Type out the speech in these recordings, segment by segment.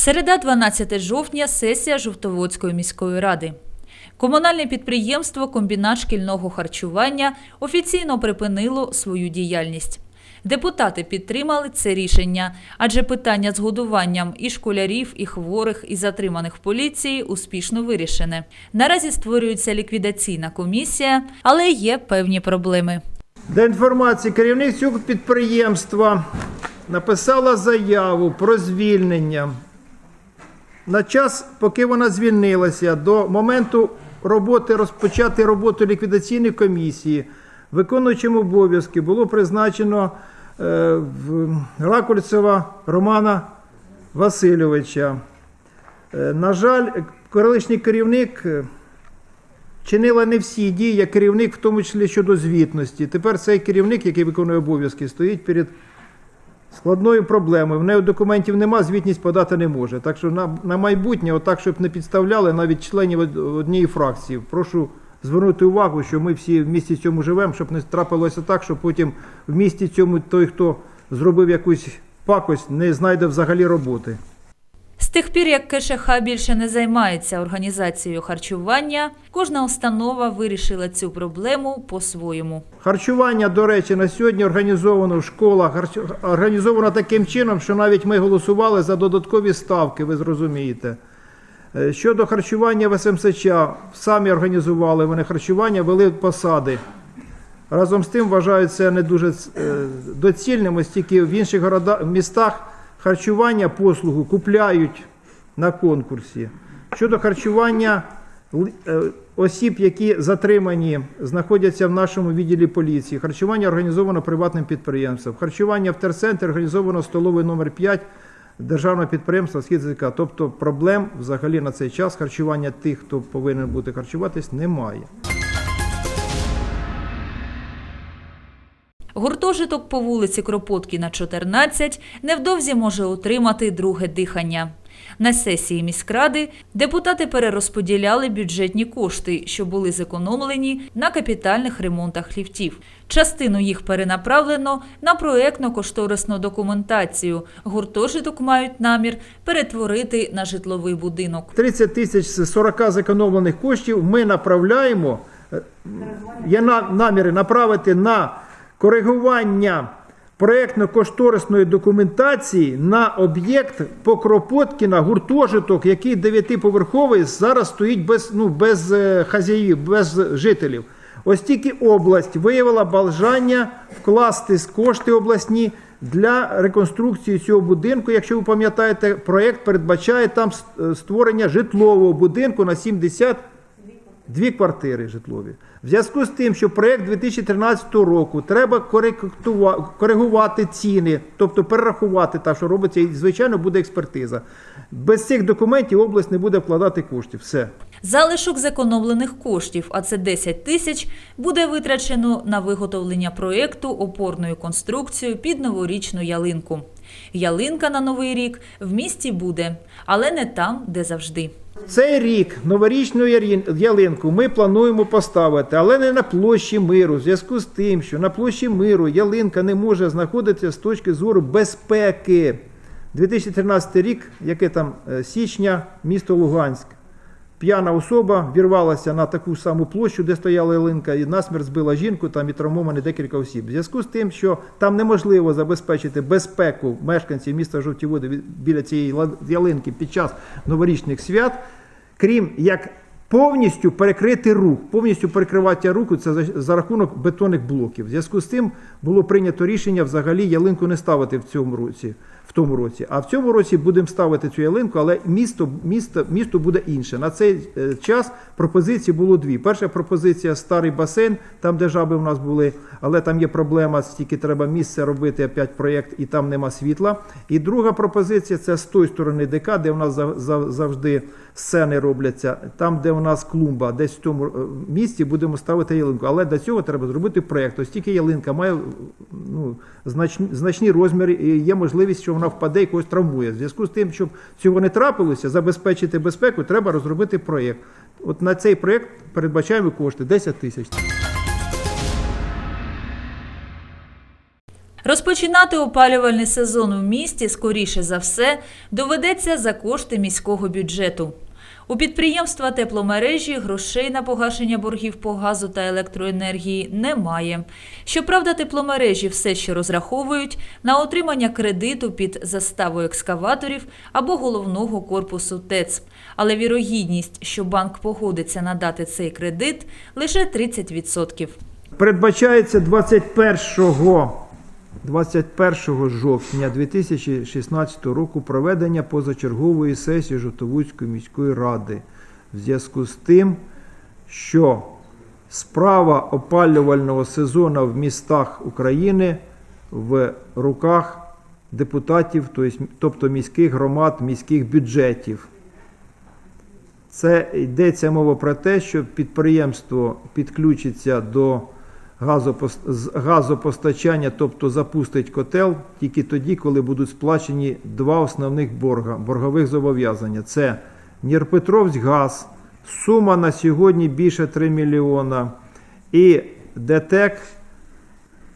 Середа 12 жовтня сесія Жовтоводської міської ради. Комунальне підприємство Комбінат шкільного харчування офіційно припинило свою діяльність. Депутати підтримали це рішення, адже питання з годуванням і школярів, і хворих, і затриманих в поліції успішно вирішене. Наразі створюється ліквідаційна комісія, але є певні проблеми. Для інформації, керівник цього підприємства написала заяву про звільнення. На час, поки вона звільнилася, до моменту роботи розпочати роботу ліквідаційної комісії, виконуючим обов'язки було призначено е, Ракульцева Романа Васильовича. Е, на жаль, колишній керівник е, чинила не всі дії як керівник, в тому числі щодо звітності. Тепер цей керівник, який виконує обов'язки, стоїть перед складною проблемою. В неї документів нема, звітність подати не може. Так що на, на майбутнє, отак, щоб не підставляли навіть членів однієї фракції. Прошу звернути увагу, що ми всі в місті цьому живемо, щоб не трапилося так, що потім в місті цьому той, хто зробив якусь пакость, не знайде взагалі роботи. Тих пір, як КШХ більше не займається організацією харчування, кожна установа вирішила цю проблему по-своєму. Харчування, до речі, на сьогодні організовано в школах, організовано таким чином, що навіть ми голосували за додаткові ставки, ви зрозумієте. Е, Щодо харчування в СМСЧ, самі організували вони харчування, вели посади. Разом з тим вважаю це не дуже е, доцільним, оскільки в інших містах харчування послугу купляють на конкурсі. Щодо харчування е, осіб, які затримані, знаходяться в нашому відділі поліції, харчування організовано приватним підприємством. Харчування в терцентрі організовано столовий номер 5 державного підприємства «Східзика». Тобто проблем взагалі на цей час харчування тих, хто повинен бути харчуватись, немає. Гуртожиток по вулиці Кропоткіна, 14, невдовзі може отримати друге дихання. На сесії міськради депутати перерозподіляли бюджетні кошти, що були зекономлені на капітальних ремонтах ліфтів. Частину їх перенаправлено на проектно-кошторисну документацію. Гуртожиток мають намір перетворити на житловий будинок. 30 тисяч з 40 зекономлених коштів ми направляємо, е, є на- наміри направити на коригування проєктно-кошторисної документації на об'єкт Покропоткіна, гуртожиток, який дев'ятиповерховий, зараз стоїть без, ну, без е, хазяїв, без жителів. Ось тільки область виявила бажання вкласти з кошти обласні для реконструкції цього будинку. Якщо ви пам'ятаєте, проєкт передбачає там е, створення житлового будинку на 70 Дві квартири житлові. В зв'язку з тим, що проєкт 2013 року треба коригувати ціни, тобто перерахувати те, що робиться, і звичайно буде експертиза. Без цих документів область не буде вкладати коштів. Все. Залишок зекономлених коштів, а це 10 тисяч, буде витрачено на виготовлення проєкту опорною конструкцією під новорічну ялинку. Ялинка на новий рік в місті буде, але не там, де завжди. Цей рік новорічну ялинку ми плануємо поставити, але не на площі миру. В зв'язку з тим, що на площі миру ялинка не може знаходитися з точки зору безпеки. 2013 рік, яке там е, січня, місто Луганськ. П'яна особа вірвалася на таку саму площу, де стояла ялинка, і насмерть збила жінку там і травмовані декілька осіб. В зв'язку з тим, що там неможливо забезпечити безпеку мешканців міста Жовті Води біля цієї ялинки під час новорічних свят, крім як повністю перекрити рух, повністю перекривати руку це за, за рахунок бетонних блоків. В зв'язку з тим було прийнято рішення взагалі ялинку не ставити в цьому році. В тому році, а в цьому році будемо ставити цю ялинку, але місто, місто, місто буде інше. На цей е, час пропозицій було дві. Перша пропозиція старий басейн, там де жаби в нас були, але там є проблема, стільки треба місце робити опять проєкт, і там нема світла. І друга пропозиція це з тої сторони ДК, де в нас зав- зав- завжди сцени робляться. Там, де у нас клумба, десь в тому е, місці будемо ставити ялинку. Але до цього треба зробити проєкт. Ось тільки ялинка має ну, значні, значні розміри, і є можливість, що вона впаде і когось травмує. В зв'язку з тим, щоб цього не трапилося, забезпечити безпеку, треба розробити проєкт. От на цей проєкт передбачаємо кошти 10 тисяч. Розпочинати опалювальний сезон у місті, скоріше за все, доведеться за кошти міського бюджету. У підприємства тепломережі грошей на погашення боргів по газу та електроенергії немає. Щоправда, тепломережі все ще розраховують на отримання кредиту під заставу екскаваторів або головного корпусу ТЕЦ. Але вірогідність, що банк погодиться надати цей кредит, лише 30%. Передбачається 21 21 жовтня 2016 року проведення позачергової сесії Жовтовудської міської ради в зв'язку з тим, що справа опалювального сезону в містах України в руках депутатів, тобто міських громад, міських бюджетів. Це йдеться мова про те, що підприємство підключиться до газопостачання, тобто запустить котел тільки тоді, коли будуть сплачені два основних борга, боргових зобов'язання. Це Дніпропетровськгаз, сума на сьогодні більше 3 мільйона, і ДТЕК,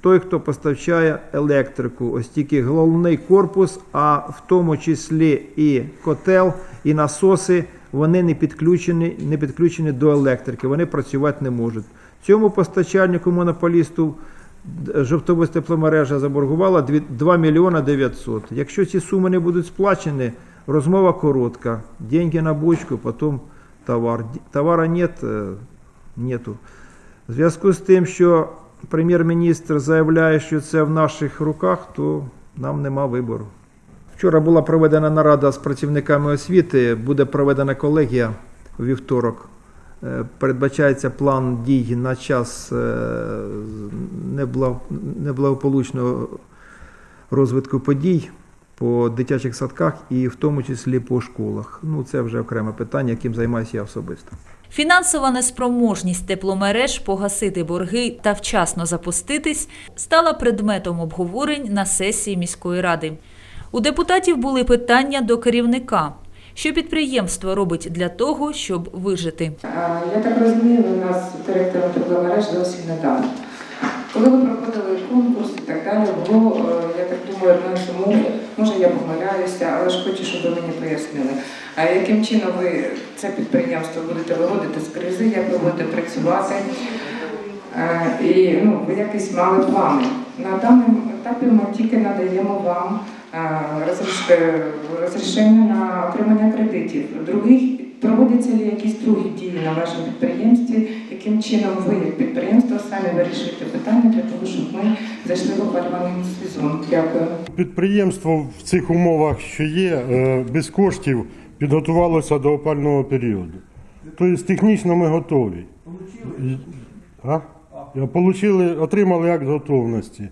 той, хто постачає електрику. Ось тільки головний корпус, а в тому числі і котел, і насоси, вони не підключені, не підключені до електрики, вони працювати не можуть. Цьому постачальнику монополісту жовтовоз тепломережа заборгувала 2 мільйона 900. Якщо ці суми не будуть сплачені, розмова коротка. Деньги на бочку, потім товар. Товара нет, е, нету. В зв'язку з тим, що прем'єр-міністр заявляє, що це в наших руках, то нам нема вибору. Вчора була проведена нарада з працівниками освіти, буде проведена колегія у вівторок. Е, Передбачається план дій на час е, неблагополучного розвитку подій по дитячих садках і в тому числі по школах. Ну, це вже окреме питання, яким займаюся я особисто. Фінансова неспроможність тепломереж погасити борги та вчасно запуститись стала предметом обговорень на сесії міської ради. У депутатів були питання до керівника, що підприємство робить для того, щоб вижити. Я так розумію, у нас директором тепломереж зовсім недавно. Коли ви проходили конкурс і так далі, було, е, я так думаю, з умов, може я помиляюся, але ж хочу, щоб ви мені пояснили. А яким чином ви це підприємство будете виводити з кризи, як ви будете працювати? І ну, ви якісь мали плани. На даному етапі ми тільки надаємо вам розрішення на отримання кредитів. Других проводяться ли якісь другі дії на вашому підприємстві? Яким чином ви, як підприємство, самі вирішуєте питання для того, щоб ми зайшли в опалювальний сезон? Дякую. Підприємство в цих умовах, що є, е, без коштів підготувалося до опального періоду. Тобто технічно ми готові. І- А? Получили, отримали акт готовності.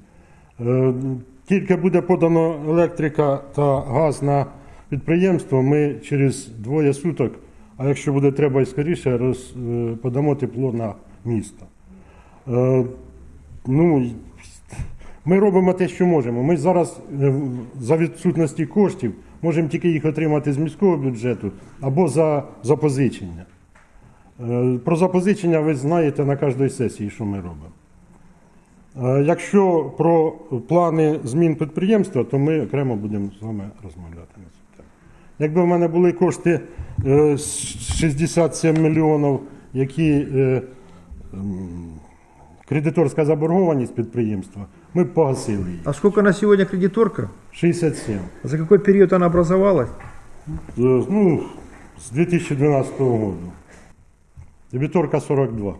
Тільки буде подано електрика та газ на підприємство, ми через двоє суток, а якщо буде треба і скоріше, роз, е, подамо тепло на місто. Е, Ну, ми робимо те, що можемо. Ми зараз е, за відсутності коштів можемо тільки їх отримати з міського бюджету або за запозичення. Е, Про запозичення ви знаєте на кожній сесії, що ми робимо. Е, Якщо про плани змін підприємства, то ми окремо будемо з вами розмовляти на цю тему. Якби в мене були кошти е, 67 мільйонів, які е, кредиторська заборгованість підприємства, ми б погасили її. А сколько на сегодня кредиторка? 67. За какой период она образовалась? Е, Ну, з 2012 року. Дебіторка 42.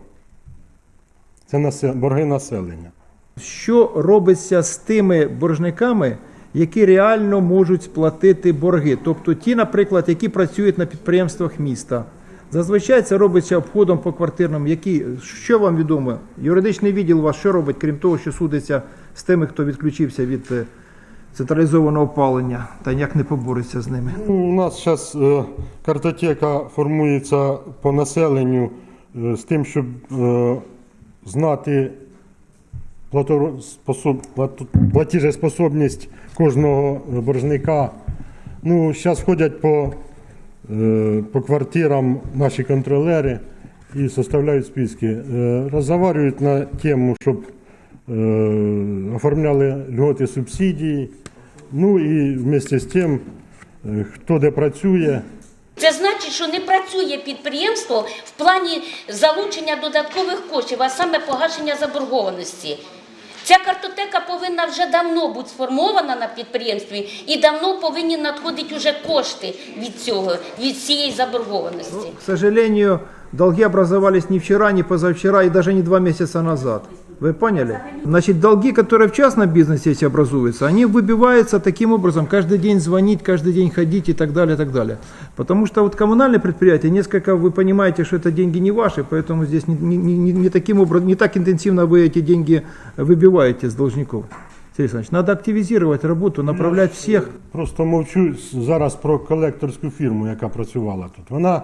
Це борги населення. Що робиться з тими боржниками, які реально можуть сплатити борги? Тобто ті, наприклад, які працюють на підприємствах міста. Зазвичай це робиться обходом по квартирному. Які, що вам відомо? Юридичний відділ вас що робить, крім того, що судиться з тими, хто відключився від е, централізованого опалення та ніяк не побореться з ними? Ну, у нас зараз е, картотека формується по населенню е, з тим, щоб знати платіжеспособність кожного боржника. Ну, зараз ходять по, е, по квартирам наші контролери і составляють списки. Е, розговорюють на тему, щоб е, оформляли льготи субсидії. Ну і вместе з тим, хто де працює, Це значить, що не працює підприємство в плані залучення додаткових коштів, а саме погашення заборгованості. Ця картотека повинна вже давно бути сформована на підприємстві і давно повинні надходити вже кошти від цього, від цієї заборгованості. К сожалению, долги образовались не вчора, не позавчора і даже не два місяці назад. Вы поняли? Значит, долги, которые в частном бизнесе эти образуются, они выбиваются таким образом, каждый день звонить, каждый день ходить и так далее, и так далее. Потому что вот коммунальные предприятия, несколько вы понимаете, что это деньги не ваши, поэтому здесь не, не- не- не таким образом, не так интенсивно вы эти деньги выбиваете с должников. Сергей Александрович, надо активизировать работу, направлять всех. Просто мовчу зараз про колекторську фірму, яка працювала тут. Вона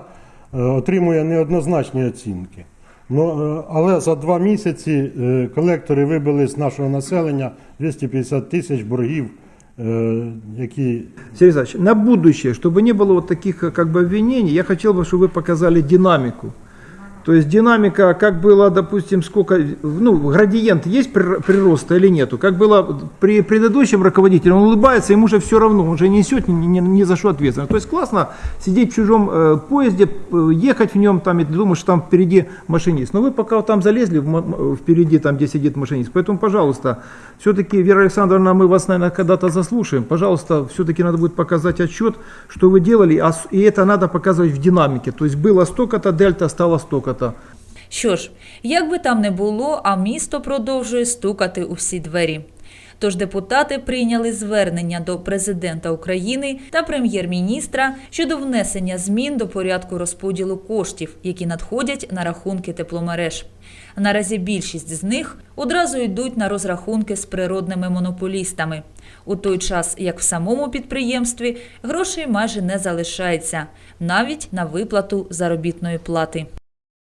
е, отримує неоднозначні оцінки. Ну, е, але за два місяці е, колектори вибили з нашого населення 250 тисяч боргів, е, які Сергей Александрович, на будущее, чтобы не было вот таких э, как бы обвинений, я хотел бы, чтобы вы показали динамику. То есть динамика, как было, допустим, сколько, ну, градиент есть прир- прироста или нету? Как было при предыдущем руководителе, он улыбается, ему же все равно, он же несет ни, ни- ни за что ответственность. То есть классно сидеть в чужом э, поезде, э, ехать в нем, там, и думаешь, что там впереди машинист. Но вы пока там залезли в впереди, там, где сидит машинист. Поэтому, пожалуйста, все-таки, Вера Александровна, мы вас, наверное, когда-то заслушаем. Пожалуйста, все-таки надо будет показать отчет, что вы делали, а и это надо показывать в динамике. То есть было столько-то, дельта стало столько-то. Що ж, як би там не було, а місто продовжує стукати у всі двері. Тож депутати прийняли звернення до президента України та прем'єр-міністра щодо внесення змін до порядку розподілу коштів, які надходять на рахунки тепломереж. Наразі більшість з них одразу йдуть на розрахунки з природними монополістами, у той час як в самому підприємстві грошей майже не залишається, навіть на виплату заробітної плати.